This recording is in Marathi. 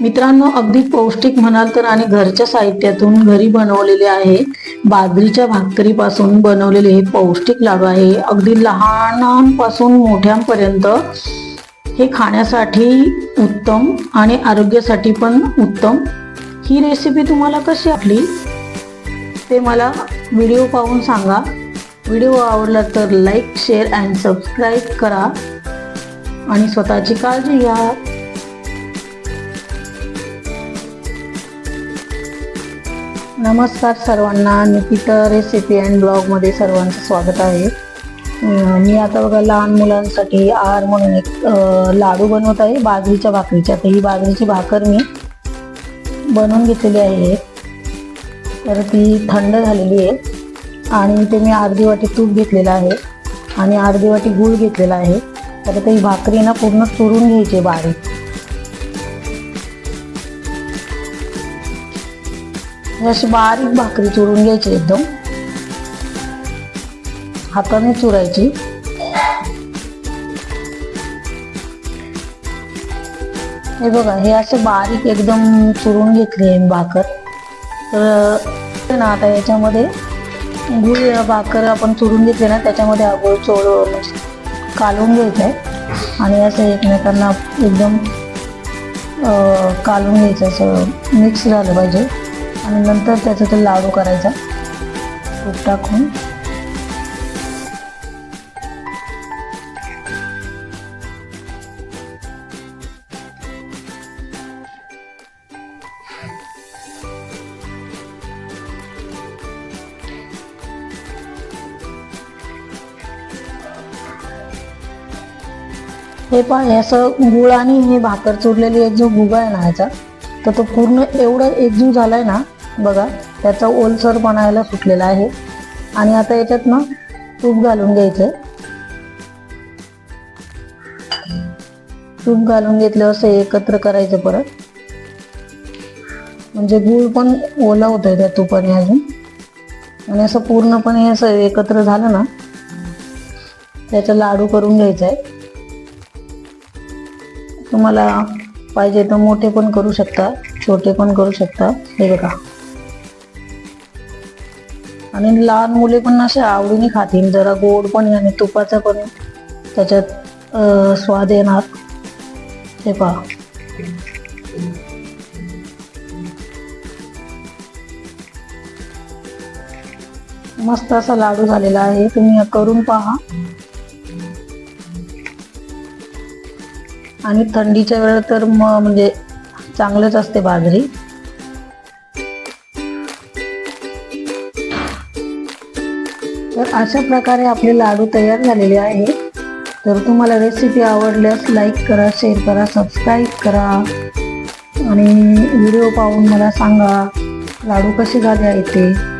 मित्रांनो अगदी पौष्टिक म्हणाल तर आणि घरच्या साहित्यातून घरी बनवलेले आहे बाजरीच्या भाकरीपासून बनवलेले हे पौष्टिक लाडू आहे. अगदी लहानांपासून मोठ्यांपर्यंत हे खाण्यासाठी उत्तम आणि आरोग्यासाठी पण उत्तम. ही रेसिपी तुम्हाला कशी वाटली? ते मला व्हिडिओ पाहून सांगा. व्हिडिओ आवडला तर लाईक शेअर अँड सबस्क्राईब करा. आणि स्वतःची काळजी घ्या. नमस्कार सर्वांना निकिता रेसिपी अँड ब्लॉगमध्ये सर्वांचं स्वागत आहे. मी आता बघा लहान मुलांसाठी आहार म्हणून एक लाडू बनवत आहे. बाजरीच्या भाकरीच्या तर ही बाजरीची भाकर मी बनवून घेतलेली आहे. तर ती थंड झालेली आहे. आणि ते मी अर्धी वाटी तूप घेतलेलं आहे आणि अर्धी वाटी गूळ घेतलेला आहे. तर ते भाकरी ना पूर्ण चुरून घ्यायची आहे बारीक. अशी बारीक भाकरी चुरून घ्यायची एकदम. हाताने चुरायची. हे बघा हे असे बारीक एकदम चुरून घेतली आहे भाकर. तर ना आता याच्यामध्ये गुळ भाकर आपण चुरून घेतली ना त्याच्यामध्ये हा चोळ म्हणजे कालवून घ्यायचं आहे. आणि असं एकमेकांना एकदम कालून कालवून घ्यायचं असं मिक्स झालं पाहिजे. आणि नंतर त्याचा तो लाडू करायचा. तूप टाकून. हे पण असं गुळ आणि हे भाकर चुरलेली एक जो गुगा आहे ना ह्याचा तर तो पूर्ण एवढा एकजीव झालाय ना बघा त्याचा ओलसर बनायला सुटलेला आहे. आणि आता याच्यात ना तूप घालून घ्यायचं तूप घालून घेतलं असं एकत्र करायचं परत. म्हणजे गुळ पण ओला होतोय त्या तुपाने अजून. आणि असं पूर्णपणे असं एकत्र झालं ना त्याचा लाडू करून घ्यायचा आहे तुम्हाला पाहिजे तर मोठे पण करू शकता छोटे पण करू शकता. हे बघा. आणि लहान मुले पण असे आवडीने खातील. जरा गोड पण आणि तुपाचा पण. त्याच्यात स्वाद येणार. हे पहा. मस्त असा लाडू झालेला आहे. तुम्ही करून पहा. आणि थंडीच्या वेळेत तर म म्हणजे चांगलंच असते बाजरी. तर अशा प्रकारे आपले लाडू तयार झालेले आहे तर तुम्हाला रेसिपी आवडल्यास लाईक करा शेअर करा सबस्क्राईब करा. आणि व्हिडिओ पाहून मला सांगा लाडू कसे झाले आहेत ते.